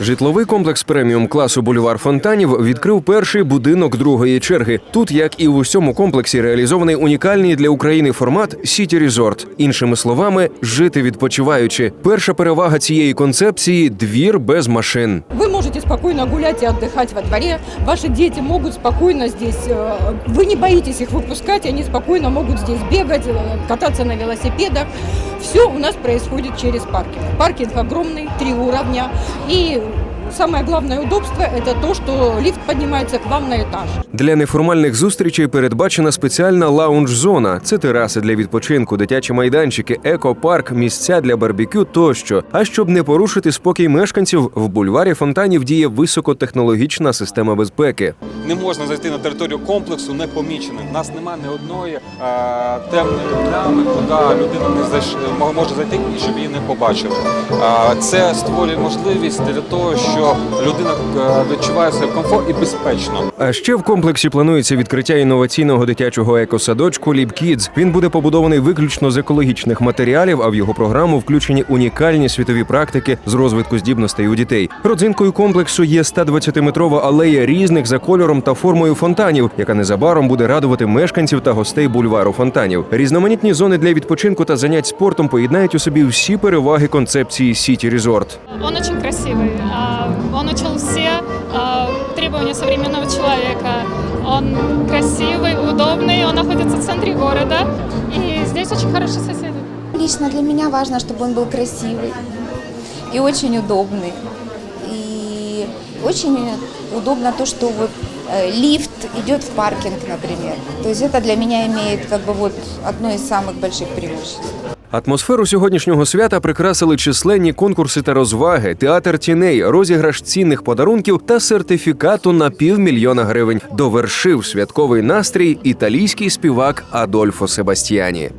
Житловий комплекс преміум класу Бульвар Фонтанів відкрив перший будинок другої черги. Тут, як і в усьому комплексі, реалізований унікальний для України формат Сіті Resort. Іншими словами, жити відпочиваючи. Перша перевага цієї концепції двір без машин. Вы можете спокойно гулять и отдыхать во дворе. Ваши дети могут спокойно здесь... э, Вы не боитесь их выпускать, они спокойно могут здесь бегать, э, кататься на велосипедах. Все у нас происходит через паркинг. Паркинг огромный, три уровня. И самое главное удобство – это то, что лифт поднимается к вам на этаж. Для неформальних зустрічей передбачена спеціальна лаунж-зона. Це тераси для відпочинку, дитячі майданчики, екопарк, місця для барбекю тощо. А щоб не порушити спокій мешканців, в бульварі фонтанів діє високотехнологічна система безпеки. Не можна зайти на територію комплексу непоміченим. У нас немає ні одної е, темної плями, куди людина не зайш... може зайти щоб її не побачили. Е, це створює можливість для того, що людина е, відчуває себе комфорт і безпечно. А ще в комплексі планується відкриття інноваційного дитячого екосадочку Ліп Кідз. Він буде побудований виключно з екологічних матеріалів, а в його програму включені унікальні світові практики з розвитку здібностей у дітей. Родзинкою комплексу є 120-метрова алея різних за кольором та формою фонтанів, яка незабаром буде радувати мешканців та гостей бульвару фонтанів. Різноманітні зони для відпочинку та занять спортом поєднають у собі всі переваги концепції Сіті Резорт. Он очень красивый а, Он учел все а, требования современного человека. Он красивый, удобный, он находится в центре города. И здесь очень хорошие соседи. Лично для меня важно, чтобы он был красивый и очень удобный. И очень удобно то, что вот э, лифт идет в паркинг, например. То есть это для меня имеет как бы вот одно из самых больших преимуществ. Атмосферу сьогоднішнього свята прикрасили численні конкурси та розваги, театр тіней, розіграш цінних подарунків та сертифікату на півмільйона гривень. Довершив святковий настрій італійський співак Адольфо Себастьяні.